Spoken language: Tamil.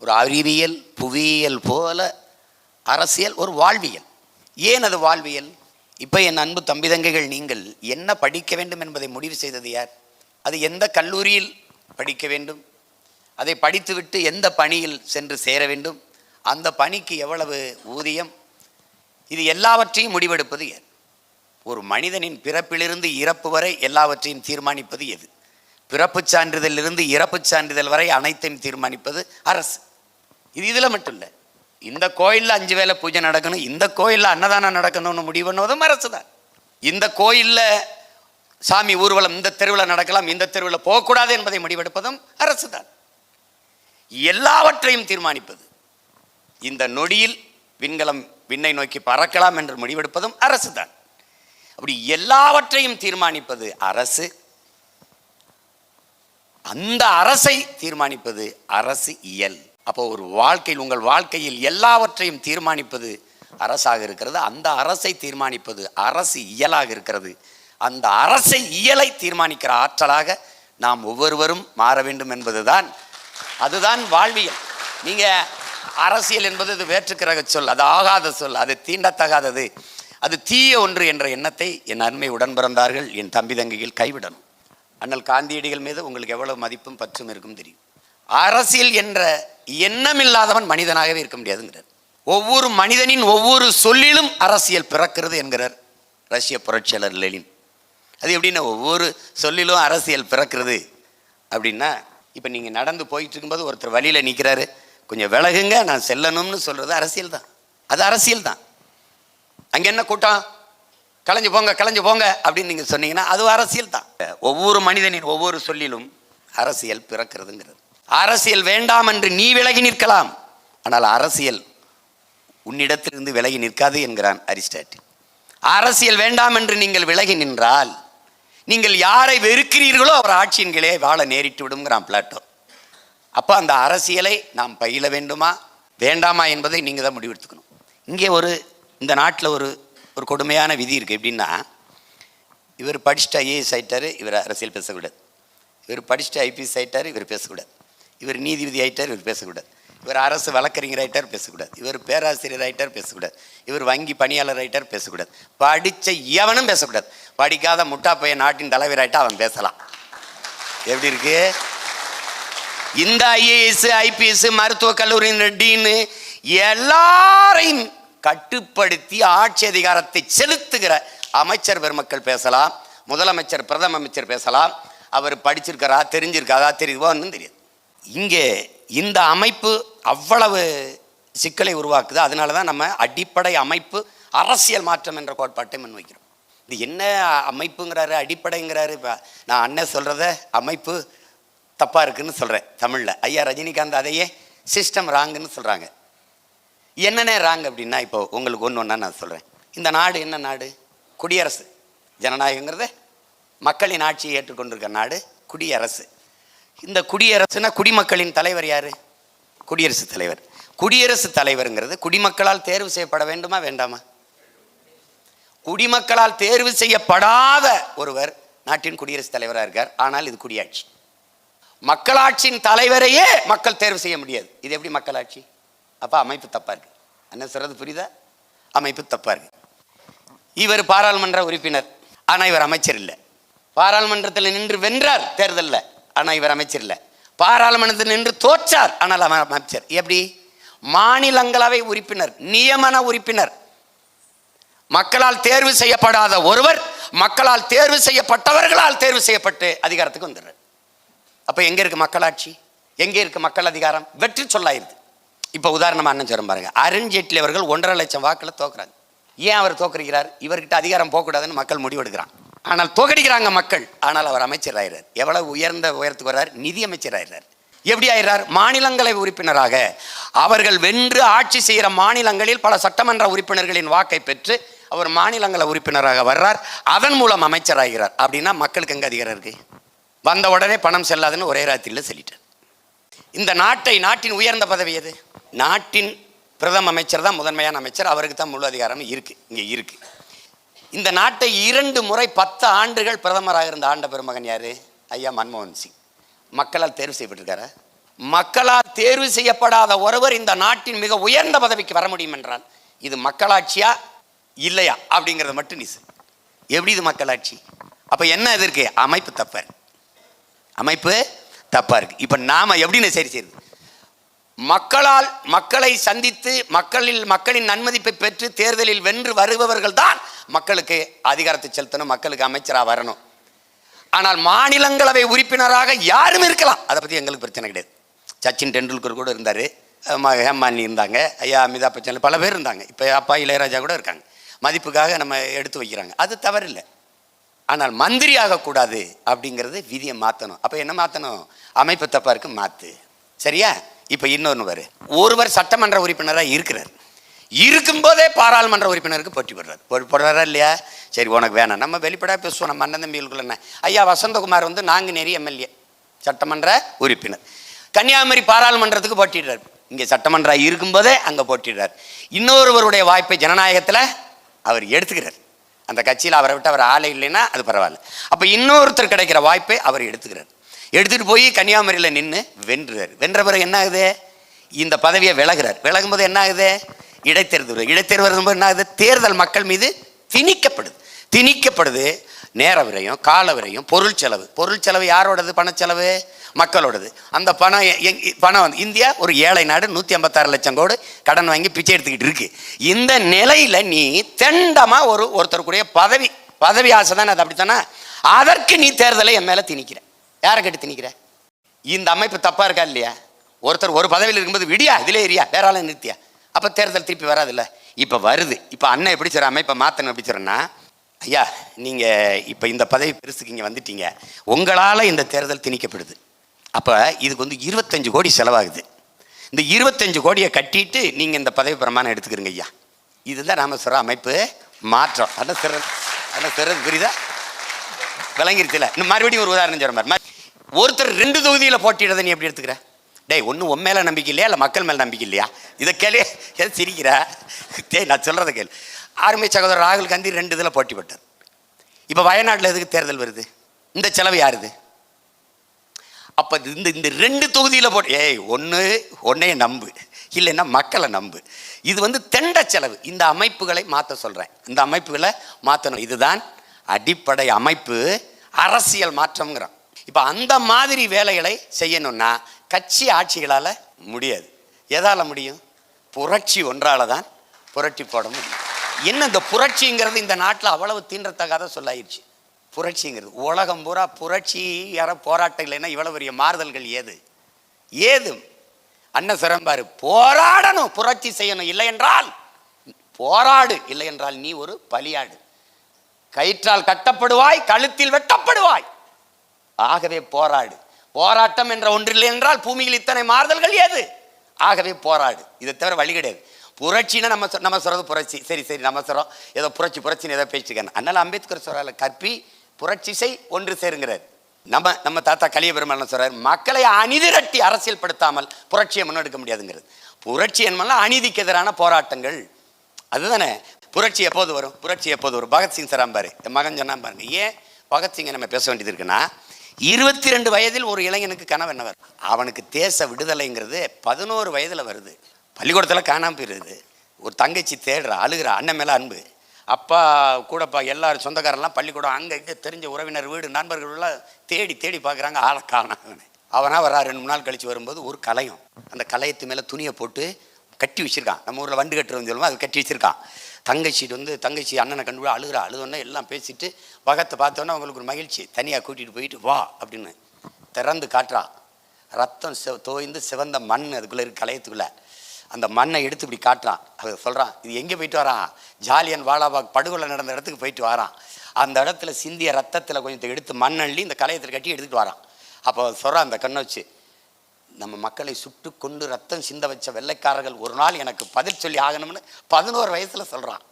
ஒரு அறிவியல் புவியியல் போல அரசியல் ஒரு வாழ்வியல். ஏன் அது வாழ்வியல்? இப்போ என் அன்பு தம்பிதங்கைகள் நீங்கள் என்ன படிக்க வேண்டும் என்பதை முடிவு செய்தது யார்? அது எந்த கல்லூரியில் படிக்க வேண்டும்? அதை படித்துவிட்டு எந்த பணியில் சென்று சேர வேண்டும்? அந்த பணிக்கு எவ்வளவு ஊதியம்? இது எல்லாவற்றையும் முடிவெடுப்பது யார்? ஒரு மனிதனின் பிறப்பிலிருந்து இறப்பு வரை எல்லாவற்றையும் தீர்மானிப்பது எது? பிறப்புச் சான்றிதழிலிருந்து இறப்புச் சான்றிதழ் வரை அனைத்தையும் தீர்மானிப்பது அரசு. இது இதில் மட்டும் இல்லை. இந்த கோயிலில் அஞ்சு வேளை பூஜை நடக்கணும் இந்த கோயிலில் அன்னதானம் நடக்கணும்னு முடிவு பண்ணுவதும் அரசு தான் இந்த கோயிலில் சாமி ஊர்வலம் இந்த தெருவில் நடக்கலாம் இந்த தெருவில் போகக்கூடாது என்பதை முடிவெடுப்பதும் அரசு தான் எல்லாவற்றையும் தீர்மானிப்பது. இந்த நொடியில் விண்கலம் விண்ணை நோக்கி பறக்கலாம் என்று முடிவெடுப்பதும் அரசு தான் அப்படி எல்லாவற்றையும் தீர்மானிப்பது அரசு. அந்த அரசை தீர்மானிப்பது அரசு இயல். அப்போ ஒரு வாழ்க்கையில் உங்கள் வாழ்க்கையில் எல்லாவற்றையும் தீர்மானிப்பது அரசாக இருக்கிறது. அந்த அரசை தீர்மானிப்பது அரசு இயலாக இருக்கிறது. அந்த அரசை இயலை தீர்மானிக்கிற ஆற்றலாக நாம் ஒவ்வொருவரும் மாற வேண்டும் என்பதுதான் அதுதான் வாழ்வியல். நீங்க அரசியல் என்பது இது வேற்றுக்கிற சொல் அது ஆகாத சொல் அது தீண்டத்தகாதது. அது தீய ஒன்று என்ற எண்ணத்தை என் அருமை உடன் பிறந்தார்கள் என் தம்பி தங்கையில் கைவிடணும். அண்ணல் காந்தியடிகள் மீது உங்களுக்கு எவ்வளவு மதிப்பும் பற்றும் இருக்கும் தெரியும். அரசியல் என்ற எண்ணம் இல்லாதவன் மனிதனாகவே இருக்க முடியாதுங்கிறார். ஒவ்வொரு மனிதனின் ஒவ்வொரு சொல்லிலும் அரசியல் பிறக்கிறது என்கிறார் ரஷ்ய புரட்சியாளர் லெலின் அது எப்படின்னா ஒவ்வொரு சொல்லிலும் அரசியல் பிறக்கிறது அப்படின்னா இப்போ நீங்கள் நடந்து போயிட்டு இருக்கும்போது ஒருத்தர் வழியில் நிற்கிறாரு கொஞ்சம் விலகுங்க நான் செல்லணும்னு சொல்கிறது அரசியல் தான். அது அரசியல் தான். அங்கே என்ன கூட்டம்? கலைஞ்சு போங்க கலைஞ்சு போங்க அப்படின்னு நீங்கள் சொன்னீங்கன்னா அது அரசியல் தான். ஒவ்வொரு மனிதனின் ஒவ்வொரு சொல்லிலும் அரசியல் பிறக்கிறதுங்கிறது. அரசியல் வேண்டாம் என்று நீ விலகி நிற்கலாம். ஆனால் அரசியல் உன்னிடத்திலிருந்து விலகி நிற்காது என்கிறான் அரிஸ்டாட்டில். அரசியல் வேண்டாம் என்று நீங்கள் விலகி நின்றால் நீங்கள் யாரை வெறுக்கிறீர்களோ அவர் ஆட்சியின் கீழே வாழ நேரிட்டு விடுங்கிறான் பிளாட்டோ. அப்போ அந்த அரசியலை நாம் பயில வேண்டுமா? வேண்டாமா என்பதை நீங்கள் தான் முடிவெடுத்துக்கணும் இங்கே ஒரு இந்த நாட்டில் ஒரு ஒரு கொடுமையான விதி இருக்குது எப்படின்னா இவர் படிச்சுட்டு ஐஏஎஸ் ஆகிட்டார் இவர் அரசியல் பேசக்கூடாது. இவர் படிச்சுட்டு ஐபிஎஸ் ஆகிட்டார் இவர் பேசக்கூடாது. இவர் நீதிபதி ஆகிட்டார் இவர் பேசக்கூடாது. இவர் அரசு வழக்கறிஞர் ஆகிட்டார் பேசக்கூடாது. இவர் பேராசிரியர் ஆகிட்டார் பேசக்கூடாது. இவர் வங்கி பணியாளர் ஆகிட்டார் பேசக்கூடாது. படித்த எவனும் பேசக்கூடாது. படிக்காத முட்டா பையன் நாட்டின் தலைவர் ஆகிட்டா அவன் பேசலாம். எப்படி இருக்கு? இந்த ஐஏஎஸ் ஐபிஎஸ் மருத்துவக் கல்லூரியின் டீனு எல்லாரையும் கட்டுப்படுத்தி ஆட்சி அதிகாரத்தை செலுத்துகிற அமைச்சர் பெருமக்கள் பேசலாம். முதலமைச்சர் பிரதம அமைச்சர் பேசலாம். அவர் படிச்சிருக்காரா தெரிஞ்சிருக்காரா ஒன்றும் தெரியாது. இங்கே இந்த அமைப்பு அவ்வளவு சிக்கலை உருவாக்குது. அதனால தான் நம்ம அடிப்படை அமைப்பு அரசியல் மாற்றம் என்ற கோட்பாட்டை முன்வைக்கிறோம். இது என்ன அமைப்புங்கிறாரு அடிப்படைங்கிறாரு? இப்போ நான் அண்ணன் சொல்கிறத அமைப்பு தப்பாக இருக்குன்னு சொல்கிறேன் தமிழில். ஐயா ரஜினிகாந்த் அதையே சிஸ்டம் ராங்குன்னு சொல்கிறாங்க என்னென்ன ராங் அப்படின்னா இப்போ உங்களுக்கு ஒன்று ஒன்றா நான் சொல்கிறேன் இந்த நாடு என்ன நாடு? குடியரசு. ஜனநாயகங்கிறது மக்களின் ஆட்சியை ஏற்றுக்கொண்டிருக்க நாடு குடியரசு. இந்த குடியரசுனா குடிமக்களின் தலைவர் யார்? குடியரசுத் தலைவர். குடியரசுத் தலைவருங்கிறது குடிமக்களால் தேர்வு செய்யப்பட வேண்டுமா வேண்டாமா? குடிமக்களால் தேர்வு செய்யப்படாத ஒருவர் நாட்டின் குடியரசுத் தலைவராக இருக்கார். ஆனால் இது குடியாட்சி. மக்களாட்சியின் தலைவரையே மக்கள் தேர்வு செய்ய முடியாது. இது எப்படி மக்களாட்சி? அப்போ அமைப்பு தப்பாக இருக்கு. என்ன சொல்றது புரியுதா? அமைப்பு தப்பாக இருக்கு. இவர் பாராளுமன்ற உறுப்பினர். ஆனால் இவர் அமைச்சர் இல்லை. பாராளுமன்றத்தில் நின்று வென்றார் தேர்தலில். ஆனால் இவர் அமைச்சர் இல்லை பாராளுமன்றத்தில் நின்று தோற்றார் ஆனால் அவர் அமைச்சர். எப்படி? மாநிலங்களவை உறுப்பினர் நியமன உறுப்பினர். மக்களால் தேர்வு செய்யப்படாத ஒருவர் மக்களால் தேர்வு செய்யப்பட்டவர்களால் தேர்வு செய்யப்பட்டு அதிகாரத்துக்கு வந்துடுறார். அப்போ எங்கே இருக்கு மக்களாட்சி? எங்கே இருக்கு மக்கள் அதிகாரம்? வெற்றி சொல்லாயிருது. இப்போ உதாரணமாக அண்ணன் சொல்ல பாருங்க. அருண் ஜேட்லி அவர்கள் ஒன்றரை லட்சம் வாக்கில் தோக்குறாங்க ஏன் அவர் தோக்குறார்? இவர்கிட்ட அதிகாரம் போகக்கூடாதுன்னு மக்கள் முடிவெடுக்கிறான் ஆனால் தோக்கடிக்கிறாங்க மக்கள். ஆனால் அவர் அமைச்சர் ஆகிறார் எவ்வளவு உயர்ந்த உயரத்துக்கு வர்றார்? நிதி அமைச்சர் ஆயிடுறார் எப்படி ஆயிடுறார் மாநிலங்களை உறுப்பினராக. அவர்கள் வென்று ஆட்சி செய்கிற மாநிலங்களில் பல சட்டமன்ற உறுப்பினர்களின் வாக்கை பெற்று அவர் மாநிலங்கள உறுப்பினராக வர்றார். அதன் மூலம் அமைச்சராகிறார் அப்படின்னா மக்களுக்கு எங்கே அதிகாரம் இருக்கு? வந்த உடனே பணம் செல்லாதுன்னு ஒரே ராத்திரியில் சொல்லிட்டார். இந்த நாட்டை நாட்டின் உயர்ந்த பதவி எது? நாட்டின் பிரதம அமைச்சர் தான் முதன்மையான அமைச்சர். அவருக்கு தான் முழு அதிகாரம் இருக்குது இங்கே இருக்குது இந்த நாட்டை இரண்டு முறை பத்து ஆண்டுகள் பிரதமராக இருந்த ஆண்ட பெருமகன் யார்? ஐயா மன்மோகன் சிங். மக்களால் தேர்வு செய்யப்பட்டிருக்காரா? மக்களால் தேர்வு செய்யப்படாத ஒருவர் இந்த நாட்டின் மிக உயர்ந்த பதவிக்கு வர முடியும் என்றால் இது மக்களாட்சியா? இல்லையா? அப்படிங்கிறத மட்டும் நீ எப்படி இது மக்களாட்சி? அப்போ என்ன இது இருக்கு? அமைப்பு தப்பா இருக்கு. அமைப்பு தப்பா இருக்கு. இப்போ நாம எப்படின்னு சரி செய்யுது மக்களால் மக்களை சந்தித்து மக்களில் மக்களின் நன்மதிப்பை பெற்று தேர்தலில் வென்று வருபவர்கள் தான் மக்களுக்கு அதிகாரத்தை செலுத்தணும் மக்களுக்கு அமைச்சராக வரணும். ஆனால் மாநிலங்களவை உறுப்பினராக யாரும் இருக்கலாம். அதை பற்றி எங்களுக்கு பிரச்சனை கிடையாது. சச்சின் டெண்டுல்கர் கூட இருந்தார். ஹேமாலினி இருந்தாங்க. ஐயா அமிதாப் பச்சன் பல பேர் இருந்தாங்க. இப்போ அப்பா இளையராஜா கூட இருக்காங்க. மதிப்புக்காக நம்ம எடுத்து வைக்கிறாங்க. அது தவறில்லை. ஆனால் மந்திரி ஆகக்கூடாது அப்படிங்கிறது விதியை மாற்றணும் அப்போ என்ன மாற்றணும் அமைப்பு தப்பாக இருக்கு மாற்று சரியா? இப்போ இன்னொன்று வரு ஒருவர் சட்டமன்ற உறுப்பினராக இருக்கிறார். இருக்கும்போதே பாராளுமன்ற உறுப்பினருக்கு போட்டி போடுறாரு. போட்டி போடுறாரா இல்லையா? சரி உனக்கு வேணாம். நம்ம வெளிப்படையாக பேசுவோம். நம்ம அண்ணன் தம்பிகளுக்குள்ள என்ன? ஐயா வசந்தகுமார் வந்து நாங்கள் நெறி எம்எல்ஏ சட்டமன்ற உறுப்பினர். கன்னியாகுமரி பாராளுமன்றத்துக்கு போட்டிடுறார் இங்கே சட்டமன்ற இருக்கும்போதே அங்கே போட்டிடுறார் இன்னொருவருடைய வாய்ப்பை ஜனநாயகத்தில் அவர் எடுத்துக்கிறார். அந்த கட்சியில் அவரை விட்டு அவர் ஆளை இல்லைன்னா அது பரவாயில்ல. அப்போ இன்னொருத்தர் கிடைக்கிற வாய்ப்பை அவர் எடுத்துக்கிறார். எடுத்துகிட்டு போய் கன்னியாகுமரியில் நின்று வென்றுறார் வென்ற பிறகு என்ன ஆகுது இந்த பதவியை விலகிறார். விலகும்போது என்ன ஆகுது இடைத்தேர்தல் இடைத்தேர்வு வரும்போது என்ன ஆகுது தேர்தல் மக்கள் மீது திணிக்கப்படுது. திணிக்கப்படுது நேர விரையும் கால விரையும் பொருள் செலவு. பொருள் செலவு யாரோடது? பணச்செலவு மக்களோடது. அந்த பணம் பணம் வந்து இந்தியா ஒரு ஏழை நாடு நூற்றி ஐம்பத்தாறு லட்சம் கோடி கடன் வாங்கி பிச்சை எடுத்துக்கிட்டு இருக்கு. இந்த நிலையில் நீ தெண்டமாக ஒரு ஒருத்தருக்குரிய பதவி பதவி ஆசை தானே அது அப்படித்தானே? அதற்கு நீ தேர்தலை என் மேலே திணிக்கிற. யாரை கேட்டு திணிக்கிற இந்த அமைப்பு தப்பா இருக்கா இல்லையா? ஒருத்தர் ஒரு பதவியில் இருக்கும்போது விடியா இதிலே எரியா வேற ஆளும் நிறுத்தியா? அப்போ தேர்தல் திருப்பி வராதுல்ல? இப்போ வருது. இப்போ அண்ணன் எப்படி சொல்ற அமைப்பை மாற்றணும் எப்படி சொல்றேன்னா ஐயா நீங்கள் இப்போ இந்த பதவி பெருசுக்கு இங்கே வந்துட்டீங்க. உங்களால் இந்த தேர்தல் திணிக்கப்படுது. அப்போ இதுக்கு வந்து இருபத்தஞ்சு கோடி செலவாகுது. இந்த இருபத்தஞ்சு கோடியை கட்டிட்டு நீங்கள் இந்த பதவி பிரமாணம் எடுத்துக்கிறீங்க ஐயா. இதுதான் நாம சொல்கிற அமைப்பு மாற்றம். அதான் சிறது அதான் சிறது புரியுதா? விளங்கிருச்சுல? இன்னும் மறுபடியும் ஒரு உதாரணம் சொல்ற மாதிரி ஒருத்தர் ரெண்டு தொகுதியில் போட்டியிடதை நீ எப்படி எடுத்துக்கிற? டேய் ஒன்று உன் மேலே நம்பிக்கை இல்லையா? இல்லை மக்கள் மேலே நம்பிக்கை இல்லையா? இதை கேளு. எது சிரிக்கிற? டேய் நான் சொல்கிறத கேளு. ஆர்மி சகோதரர் ராகுல் காந்தி ரெண்டு இதில் போட்டி போட்டார். இப்போ வயநாட்டில் எதுக்கு தேர்தல் வருது? இந்த செலவு யாருது அப்போ இந்த இந்த ரெண்டு தொகுதியில் போட்டு ஏய் ஒன்று ஒன்னையே நம்பு. இல்லைன்னா மக்களை நம்பு. இது வந்து தெண்ட செலவு. இந்த அமைப்புகளை மாற்ற சொல்கிறேன் இந்த அமைப்புகளை மாற்றணும் இதுதான் அடிப்படை அமைப்பு. அரசியல் மாற்றம்ங்கிறோம் இப்போ அந்த மாதிரி வேலைகளை செய்யணும்னா கட்சி ஆட்சிகளால் முடியாது. எதால் முடியும்? புரட்சி ஒன்றால் தான் புரட்டி போட முடியும். என்ன இந்த புரட்சிங்கிறது இந்த நாட்டில் அவ்வளவு தீண்டத்தகாத சொல்லாயிருச்சு புரட்சிங்கிறது. உலகம் பூரா புரட்சி யார போராட்டம் இல்லைன்னா இவ்வளவு பெரிய மாறுதல்கள் ஏது? ஏது? அண்ணன் சிறம்பாரு போராடணும் புரட்சி செய்யணும். இல்லை என்றால் போராடு. இல்லை என்றால் நீ ஒரு பலியாடு. கயிற்றால் கட்டப்படுவாய் கழுத்தில் வெட்டப்படுவாய். ஆகவே போராடு. போராட்டம் என்ற ஒன்றில்லை என்றால் பூமியில் இத்தனை மாறுதல்கள் ஏது? ஆகவே போராடு. இதை தவிர வழி கிடையாது. புரட்சின்னா நம்ம சொ- நம்ம சொல்றது புரட்சி. சரி சரி நம்ம சொல்றோம். ஏதோ புரட்சி புரட்சின்னு ஏதோ பேசிக்கணும் அதனால அம்பேத்கர் சொல்றாரு கற்பி புரட்சி செய் ஒன்று சேருங்கிறார். நம்ம நம்ம தாத்தா கலிய பெருமாள் சொல்றாரு மக்களை அணிதிரட்டி அரசியல் படுத்தாமல் புரட்சியை முன்னெடுக்க முடியாதுங்கிறது. புரட்சி என்பதெல்லாம் அநீதிக்கு எதிரான போராட்டங்கள். அதுதானே? புரட்சி எப்போது வரும்? புரட்சி எப்போது வரும்? பகத்சிங் சராம்பாரு என் மகன் சொன்னான் பாருங்க ஏன் பகத்சிங்கை நம்ம பேச வேண்டியது இருக்குன்னா இருபத்தி ரெண்டு வயதில் ஒரு இளைஞனுக்கு கனவு என்ன வரும் அவனுக்கு தேச விடுதலைங்கிறது பதினோரு வயதில் வருது. பள்ளிக்கூடத்தில் காணாமல் போயிருது. ஒரு தங்கச்சி தேடுறா அழுகிறா அண்ணன் மேலே அன்பு. அப்பா கூடப்பா எல்லாரும் சொந்தக்காரெல்லாம் பள்ளிக்கூடம் அங்கே இங்கே தெரிஞ்ச உறவினர் வீடு நண்பர்கள்லாம் தேடி தேடி பார்க்குறாங்க ஆளை காணாம அவனாக வரா ரெண்டு மூணு நாள் கழித்து வரும்போது ஒரு கலையும். அந்த கலையத்து மேலே துணியை போட்டு கட்டி வச்சுருக்கான். நம்ம ஊரில் வண்டு கட்டுறதுன்னு சொல்லுவோம் அது கட்டி வச்சிருக்கான். தங்கச்சிட்டு வந்து தங்கச்சி அண்ணனை கண்டு அழுகிறா அழுதோன்னே எல்லாம் பேசிட்டு பகத்தை பார்த்தோன்னே அவங்களுக்கு ஒரு மகிழ்ச்சி. தனியாக கூட்டிகிட்டு போயிட்டு வா அப்படின்னு திறந்து காட்டுறா. ரத்தம் செவ தோய்ந்து சிவந்த மண் அதுக்குள்ளே இருக்கு கலையத்துக்குள்ளே. அந்த மண்ணை எடுத்து இப்படி காட்டுறான் அது சொல்கிறான் இது எங்கே போயிட்டு வரான்? ஜாலியன் வாலாபாக் படுகொலை நடந்த இடத்துக்கு போயிட்டு வரான். அந்த இடத்துல சிந்திய ரத்தத்தில் கொஞ்சம் எடுத்து மண் அள்ளி இந்த கலையத்தில் கட்டி எடுத்துகிட்டு வரான். அப்போ சொல்கிறான் அந்த கண்ணை வச்சு நம்ம மக்களை சுட்டு கொண்டு ரத்தம் சிந்த வச்ச வெள்ளைக்காரர்கள் ஒரு நாள் எனக்கு பதில் சொல்லி ஆகணும்னு பதினோரு வயசில் சொல்கிறான்